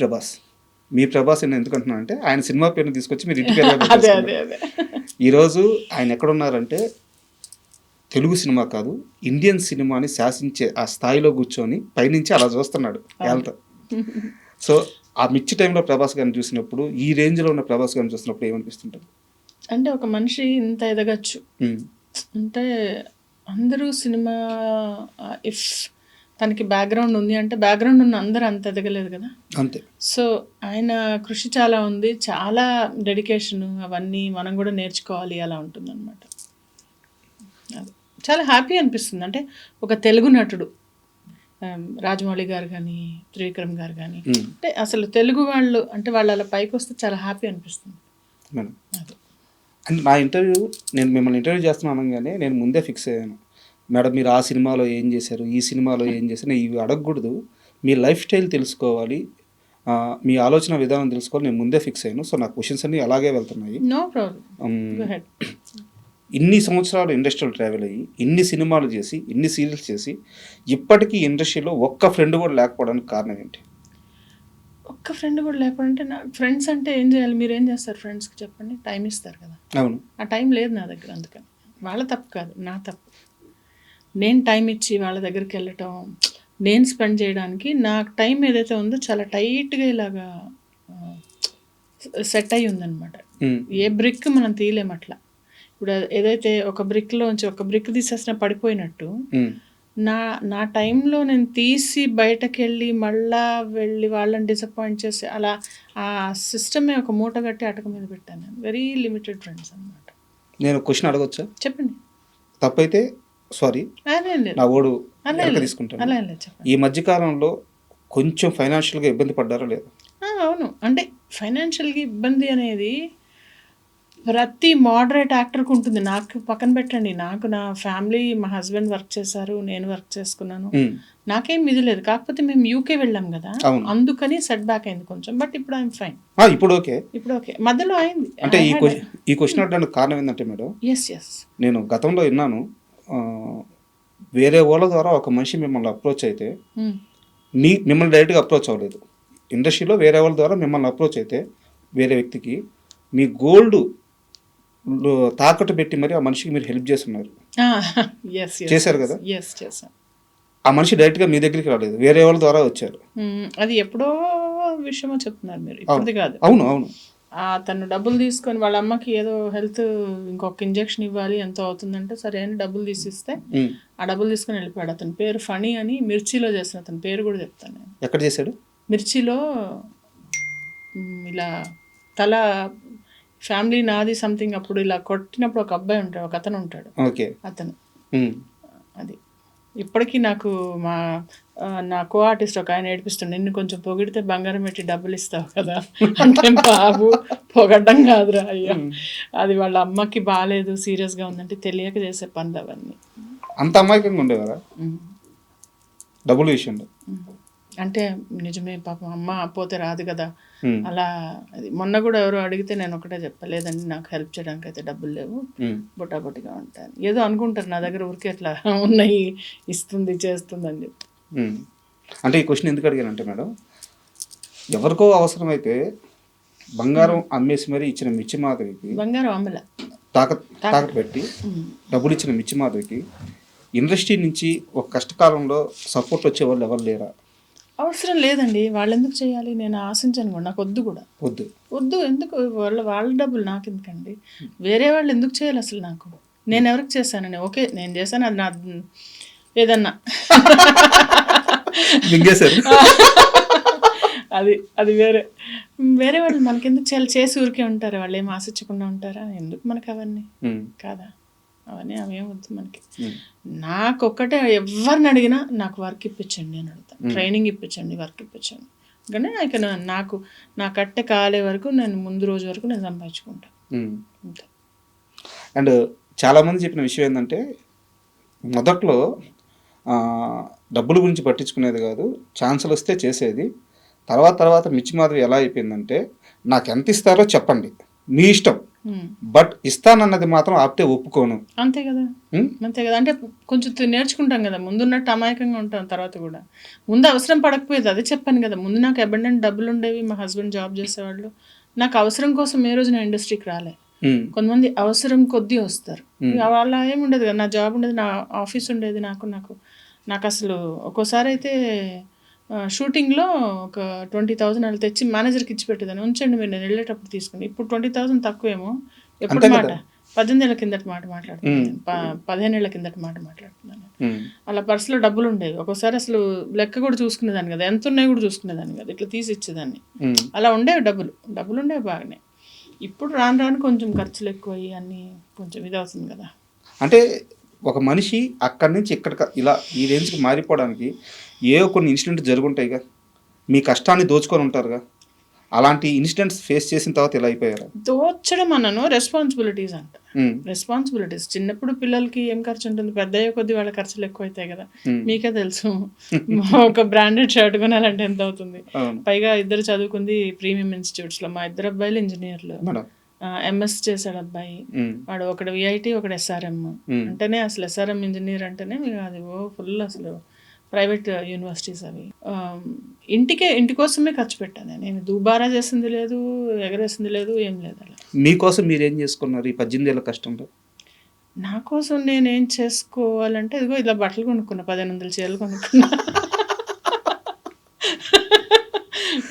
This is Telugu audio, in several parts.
ప్రభాస్. మీ ప్రభాస్ నేను ఎందుకు అంటున్నాను అంటే ఆయన సినిమా పేరుని తీసుకొచ్చి మీరు ఇంటికి ఈరోజు ఆయన ఎక్కడున్నారంటే తెలుగు సినిమా కాదు ఇండియన్ సినిమాని శాసించే ఆ స్థాయిలో కూర్చొని పైనుంచి అలా చూస్తున్నాడు వాళ్ళతో సో ఆ మిర్చి టైంలో ప్రభాస్ గారిని చూసినప్పుడు ఈ రేంజ్లో ఉన్న ప్రభాస్ గారిని చూసినప్పుడు ఏమనిపిస్తుంటుంది? అంటే ఒక మనిషి ఇంత ఎదగచ్చు. అంటే అందరూ సినిమా ఇఫ్ తనకి బ్యాక్గ్రౌండ్ ఉంది అంటే బ్యాక్గ్రౌండ్ ఉన్న అందరూ అంత ఎదగలేదు కదా? అంతే. సో ఆయన కృషి చాలా ఉంది. చాలా డెడికేషన్ అవన్నీ మనం కూడా నేర్చుకోవాలి అలా ఉంటుందన్నమాట. అది. చాలా హ్యాపీ అనిపిస్తుంది. అంటే ఒక తెలుగు నటుడు రాజమౌళి గారు కానీ త్రివిక్రమ్ గారు కానీ అంటే అసలు తెలుగు వాళ్ళు అంటే వాళ్ళు అలా పైకి వస్తే చాలా హ్యాపీ అనిపిస్తుంది. మేడం. అంటే నా ఇంటర్వ్యూ నేను మిమ్మల్ని ఇంటర్వ్యూ చేస్తున్నాను అనగానే నేను ముందే ఫిక్స్ అయ్యాను. మేడం మీరు ఆ సినిమాలో ఏం చేశారు? ఈ సినిమాలో ఏం చేశారు? ఇవి అడగకూడదు. మీ లైఫ్ స్టైల్ తెలుసుకోవాలి. మీ ఆలోచన విధానం తెలుసుకోవాలి. నేను ముందే ఫిక్స్ అయ్యాను. సో నా క్వశ్చన్స్ అన్నీ అలాగే వెళ్తున్నాయి. ఇన్ని సంవత్సరాలు ఇండస్ట్రీలో ట్రావెల్ అయ్యి ఇన్ని సినిమాలు చేసి ఇన్ని సీరియల్స్ చేసి ఇప్పటికీ ఇండస్ట్రీలో ఒక్క ఫ్రెండ్ కూడా లేకపోవడానికి కారణం ఏంటి? ఒక్క ఫ్రెండ్ కూడా లేకపోతే నా ఫ్రెండ్స్ అంటే ఏం చేయాలి? మీరు ఏం చేస్తారు ఫ్రెండ్స్కి చెప్పండి? టైం ఇస్తారు కదా. అవును. ఆ టైం లేదు నా దగ్గర అందుకని. వాళ్ళ తప్పు కాదు నా తప్పు. నేను టైం ఇచ్చి వాళ్ళ దగ్గరికి వెళ్ళటం నేను స్పెండ్ చేయడానికి నాకు టైం ఏదైతే ఉందో చాలా టైట్గా ఇలాగా సెట్ అయి ఉందన్నమాట. ఉమ్, ఏ బ్రిక్ మనం తీయలేం అట్లా. ఇప్పుడు ఏదైతే ఒక బ్రిక్లోంచి ఒక బ్రిక్ తీసేసిన పడిపోయినట్టు ఉమ్, నా నా టైంలో నేను తీసి బయటకు వెళ్ళి మళ్ళా వెళ్ళి వాళ్ళని డిసప్పాయింట్ చేసి అలా ఆ సిస్టమే ఒక మూట కట్టి అటక మీద పెట్టాను. వెరీ లిమిటెడ్ ఫ్రెండ్స్ అనమాట నేను క్వశ్చన్ అడగొచ్చా? చెప్పండి. తప్పైతే సారీ నా ఓడు. తీసుకుంటాను. ఈ మధ్యకాలంలో కొంచెం ఫైనాన్షియల్గా ఇబ్బంది పడ్డారా లేదా? అవును. అంటే ఫైనాన్షియల్గా ఇబ్బంది అనేది ప్రతి మోడరేట్ యాక్టర్కి ఉంటుంది. నాకు పక్కన పెట్టండి. నాకు నా ఫ్యామిలీ మా హస్బెండ్ వర్క్ చేశారు నేను వర్క్ చేసుకున్నాను. నాకేం ఇది లేదు. కాకపోతే మేము యూకే వెళ్ళాం కదా. అందుకని సెట్ బ్యాక్ అయింది కొంచెం. బట్ ఇప్పుడు ఐఎమ్ ఫైన్ ఇప్పుడు ఓకే ఇప్పుడు ఓకే మధ్యలో అయింది. అంటే ఈ క్వశ్చన్ కారణం ఏంటంటే మేడం ఎస్ ఎస్ నేను గతంలో విన్నాను. వేరే వాళ్ళ ద్వారా ఒక మనిషి మిమ్మల్ని అప్రోచ్ అయితే మీ మిమ్మల్ని డైరెక్ట్గా అప్రోచ్ అవ్వలేదు. ఇండస్ట్రీలో వేరే వాళ్ళ ద్వారా మిమ్మల్ని అప్రోచ్ అయితే వేరే వ్యక్తికి మీ గోల్డ్ తాకట్టు పెట్టి మరి ఆ మనిషికి మీరు హెల్ప్ చేస్తున్నారు. చేశారు కదా? ఆ మనిషి డైరెక్ట్గా మీ దగ్గరికి రాలేదు. వేరే వాళ్ళ ద్వారా వచ్చారు. అది ఎప్పుడో విషయమో చెప్తున్నారు మీరు. కాదు. అవును అవును. తను డబ్బులు తీసుకొని వాళ్ళ అమ్మకి ఏదో హెల్త్ ఇంకొక ఇంజెక్షన్ ఇవ్వాలి ఎంతో అవుతుందంటే సరే అని డబ్బులు తీసిస్తే. ఆ డబ్బులు తీసుకొని వెళ్ళిపోయాడు. అతని పేరు ఫణి అని మిర్చిలో చేసిన అతని పేరు కూడా చెప్తాను నేను. ఎక్కడ చేశాడు? మిర్చిలో ఇలా తల ఫ్యామిలీ నాది సంథింగ్ అప్పుడు ఇలా కొట్టినప్పుడు ఒక అబ్బాయి ఉంటాడు ఒక అతను ఉంటాడు. ఓకే. అతను. అది. ఇప్పటికీ నాకు మా నా కో ఆర్టిస్ట్ ఒక ఆయన ఏడిపిస్తుండే నిన్ను కొంచెం పొగిడితే బంగారం పెట్టి డబ్బులు ఇస్తావు కదా. అంటే బాబు పొగడ్డం కాదురా అయ్యా. అది వాళ్ళ అమ్మకి బాగాలేదు సీరియస్గా ఉందంటే తెలియక చేసే పనులు అవన్నీ అంత అమాయకంగా ఉండేవారా. డబ్బుల విషయంలో. అంటే నిజమే పాపం అమ్మ పోతే రాదు కదా. అలా అది మొన్న కూడా ఎవరో అడిగితే నేను ఒకటే చెప్పలేదండి నాకు హెల్ప్ చేయడానికి అయితే డబ్బులు లేవు. బొటాబొటిగా ఉంటాను. ఏదో అనుకుంటారు నా దగ్గర ఊరికే అట్లా ఉన్నాయి ఇస్తుంది చేస్తుంది అని చెప్పి. అంటే ఈ క్వశ్చన్ ఎందుకు అడిగానంటే మేడం ఎవరికో అవసరమైతే బంగారం అమ్మేసి మరీ ఇచ్చిన మిర్చి మాధవికి బంగారం అమ్మల. తాకత్ తాకట్టు పెట్టి డబ్బులు ఇచ్చిన మిర్చి మాధవికి ఇండస్ట్రీ నుంచి ఒక కష్టకాలంలో సపోర్ట్ వచ్చే వాళ్ళు ఎవరు లేరా? అవసరం లేదండి. వాళ్ళు ఎందుకు చేయాలి? నేను ఆశించను కూడా. నాకు వద్దు కూడా. వద్దు. వద్దు. ఎందుకు? వాళ్ళ వాళ్ళ డబ్బులు నాకు ఎందుకండి వేరే వాళ్ళు ఎందుకు చేయాలి అసలు నాకు? నేను ఎవరికి చేశానని? ఓకే నేను చేశాను. అది నా ఏదన్నా. అది అది వేరే. వేరే వాళ్ళు మనకెందుకు చేయాలి? చేసి ఊరికే ఉంటారు? వాళ్ళు ఏం ఆశించకుండా ఉంటారా? ఎందుకు మనకు అవన్నీ. కాదా? అవన్నీ అవేం వద్దు మనకి. నాకు ఒక్కటే ఎవరిని అడిగినా నాకు వర్క్ ఇప్పించండి అని అడుగుతాను ట్రైనింగ్ ఇప్పించండి వర్క్ ఇప్పించండి. కానీ ఇక నాకు నా కట్టె కాలే వరకు నేను ముందు రోజు వరకు నేను సంపాదించుకుంటాను అండ్ చాలామంది చెప్పిన విషయం ఏంటంటే మొదట్లో డబ్బుల గురించి పట్టించుకునేది కాదు ఛాన్సులు వస్తే చేసేది. తర్వాత తర్వాత మిర్చి మాధవి ఎలా అయిపోయిందంటే నాకు ఎంత ఇస్తారో చెప్పండి. మీ ఇష్టం. బట్ ఇస్తానన్నది మాత్రం ఆపితే ఒప్పుకోను. అంతే కదా. ఉం? అంతే కదా. అంటే కొంచెం నేర్చుకుంటాం కదా. ముందున్నట్టు అమాయకంగా ఉంటాం తర్వాత కూడా. ముందు అవసరం పడకపోయేది అదే చెప్పాను కదా. ముందు నాకు అబండెంట్ డబ్బులు ఉండేవి మా హస్బెండ్ జాబ్ చేసేవాళ్ళు. నాకు అవసరం కోసం ఏ రోజు నా ఇండస్ట్రీకి రాలే. ఉం. కొంతమంది అవసరం కొద్దీ వస్తారు. వాళ్ళ ఏమి ఉండదు కదా. నా జాబ్ ఉండేది నా ఆఫీస్ ఉండేది నాకు నాకు. నాకు అసలు ఒక్కోసారి అయితే షూటింగ్లో ఒక ట్వంటీ థౌసండ్ అలా తెచ్చి మేనేజర్కి ఇచ్చి పెట్టేదాన్ని. ఉంచండి మీరు నేను వెళ్ళేటప్పుడు తీసుకుని. ఇప్పుడు ట్వంటీ థౌసండ్ తక్కువేమో. ఎప్పుడు మాట. పద్దెనిమిది ఏళ్ళ కిందటి మాట మాట్లాడుతున్నాను పదిహేను ఏళ్ళ కిందటి మాట మాట్లాడుతున్నాను. అలా పర్సులో డబ్బులు ఉండేవి. ఒక్కోసారి అసలు లెక్క కూడా చూసుకునేదాన్ని కదా. ఎంత ఉన్నాయి కూడా చూసుకునేదాన్ని కదా. ఇట్లా తీసి ఇచ్చేదాన్ని. అలా ఉండేవి డబ్బులు. డబ్బులు ఉండేవి బాగానే. ఇప్పుడు రాను రాను కొంచెం ఖర్చులు ఎక్కువ అయ్యి అన్నీ కొంచెం ఇది అవుతుంది కదా. అంటే ఒక మనిషి అక్కడి నుంచి ఇక్కడ ఇలా ఈ రేంజ్కి మారిపోవడానికి ఏవో కొన్ని ఇన్సిడెంట్స్ జరుగుంటాయిగా? మీ కష్టాన్ని దోచుకొని ఉంటారుగా? అలాంటి ఇన్సిడెంట్స్ ఫేస్ చేసిన తర్వాత ఇలా అయిపోయారు? దోచడం అన్నను రెస్పాన్సిబిలిటీస్ అంట. రెస్పాన్సిబిలిటీస్. చిన్నప్పుడు పిల్లలకి ఏం ఖర్చు ఉంటుంది? పెద్ద అయ్యే కొద్దీ వాళ్ళ ఖర్చులు ఎక్కువ అవుతాయి కదా మీకే తెలుసు. ఒక బ్రాండెడ్ షర్ట్ కొనాలంటే ఎంత అవుతుంది? పైగా ఇద్దరు చదువుకుంది ప్రీమియం ఇన్స్టిట్యూట్స్లో. మా ఇద్దరు అబ్బాయిలు ఇంజనీర్లు. ఎంఎస్ చేశాడు అబ్బాయి. వాడు ఒకడు విఐటి ఒకడు ఎస్ఆర్ఎం. అంటేనే అసలు ఎస్ఆర్ఎం ఇంజనీర్ అంటేనే అది ఓ ఫుల్ అసలు ప్రైవేట్ యూనివర్సిటీస్ అవి. ఇంటికే ఇంటి కోసమే ఖర్చు పెట్టాను నేను. దుబారా చేసింది లేదు ఎగరేసింది లేదు ఏం లేదు అలా. మీకోసం మీరు ఏం చేసుకున్నారు ఈ పద్దెనిమిది ఏళ్ళ కష్టంలో? నా కోసం నేను ఏం చేసుకోవాలంటే ఇదిగో ఇలా బట్టలు కొనుక్కున్నా పదిహేను వందల చీరలు కొనుక్కున్నా.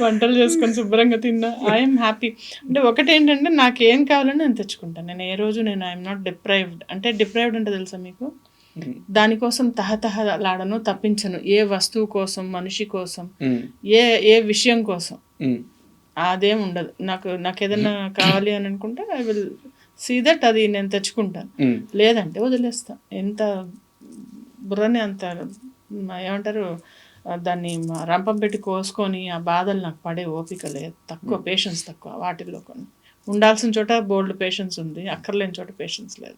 వంటలు చేసుకొని శుభ్రంగా తిన్నా. ఐఎమ్ హ్యాపీ అంటే ఒకటి ఏంటంటే నాకు ఏం కావాలని నేను తెచ్చుకుంటాను నేను ఏ రోజు నేను ఐఎమ్ నాట్ డిప్రైవ్డ్ అంటే డిప్రైవ్డ్ అంటే తెలుసా మీకు. దానికోసం తహతహలాడను తప్పించను. ఏ వస్తువు కోసం మనిషి కోసం. ఏ ఏ విషయం కోసం. అదేం ఉండదు. నాకు నాకు ఏదైనా కావాలి అని అనుకుంటే ఐ విల్ సీ దట్ అది నేను తెచ్చుకుంటాను. లేదంటే వదిలేస్తా. ఎంత బుర్రని అంత ఏమంటారు? దాన్ని రంపం పెట్టి కోసుకొని ఆ బాధలు నాకు పడే ఓపిక లేదు. తక్కువ పేషెన్స్ తక్కువ వాటిల్లో కొన్ని. ఉండాల్సిన చోట బోల్డ్ పేషెన్స్ ఉంది. అక్కర్లేని చోట పేషెన్స్ లేదు.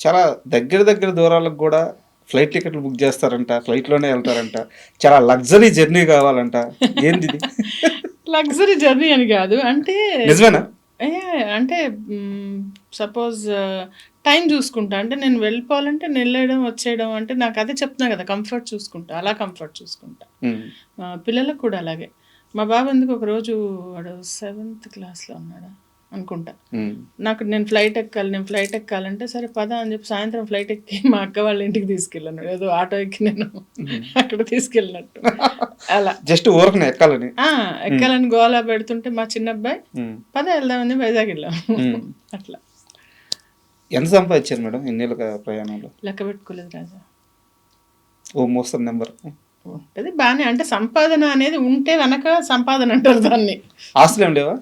చాలా దగ్గర దగ్గర దూరాలకు కూడా ఫ్లైట్ టికెట్లు బుక్ చేస్తారంట. ఫ్లైట్లోనే వెళ్తారంట. చాలా లగ్జరీ జర్నీ కావాలంట. ఏంది లగ్జరీ జర్నీ అని కాదు. అంటే నిజమేనా? అంటే సపోజ్ టైం చూసుకుంటా. అంటే నేను వెళ్ళిపోవాలంటే నేను వెళ్ళడం వచ్చేయడం అంటే నాకు అదే చెప్తున్నా కదా కంఫర్ట్ చూసుకుంటా. అలా కంఫర్ట్ చూసుకుంటా. పిల్లలకు కూడా అలాగే. మా బాబు ఎందుకు ఒక రోజు వాడు సెవెంత్ క్లాస్లో ఉన్నాడు అనుకుంటా. నాకు నేను ఫ్లైట్ ఎక్కాలి నేను ఫ్లైట్ ఎక్కాలంటే సరే పద అని చెప్పి సాయంత్రం ఫ్లైట్ ఎక్కి మా అక్క వాళ్ళ ఇంటికి తీసుకెళ్ళాను. ఏదో ఆటో ఎక్కి నేను అక్కడ తీసుకెళ్ళినట్టు. అలా. జస్ట్ ఊరకనే ఎక్కాలని. ఆ, ఎక్కాలని గోలా పెడుతుంటే మా చిన్న అబ్బాయి. పద వెళ్దామని వైజాగ్ వెళ్ళాం ఉం. అట్లా. ఎంత సంపాదించారు మేడం ఎన్నేళ్ళ ప్రయాణంలో? లెక్క పెట్టుకోలేదు రాజా. ఓ మోస్తరు నెంబర్. ఉంటుంది బాగానే అంటే సంపాదన అనేది ఉంటే వెనక సంపాదన అంటారు దాన్ని. ఆస్తులు ఏం లేవా?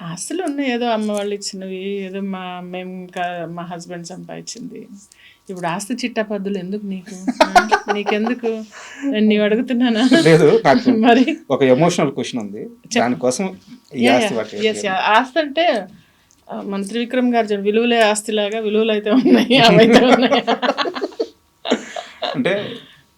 ఆస్తులు ఉన్నాయి ఏదో అమ్మ వాళ్ళు ఇచ్చినవి ఏదో మా మేము మా హస్బెండ్ సంపాదించింది. ఇప్పుడు ఆస్తి చిట్టా పద్దులు ఎందుకు నీకు? నీకెందుకు? నేను నీవు అడుగుతున్నానా? లేదు మరి? ఒక ఎమోషనల్ క్వశ్చన్ ఉంది. దానికోసం ఆస్తి అంటే మన త్రివిక్రమ్ గారు విలువలే ఆస్తిలాగా విలువలు అయితే ఉన్నాయి అవైతే ఉన్నాయి. అంటే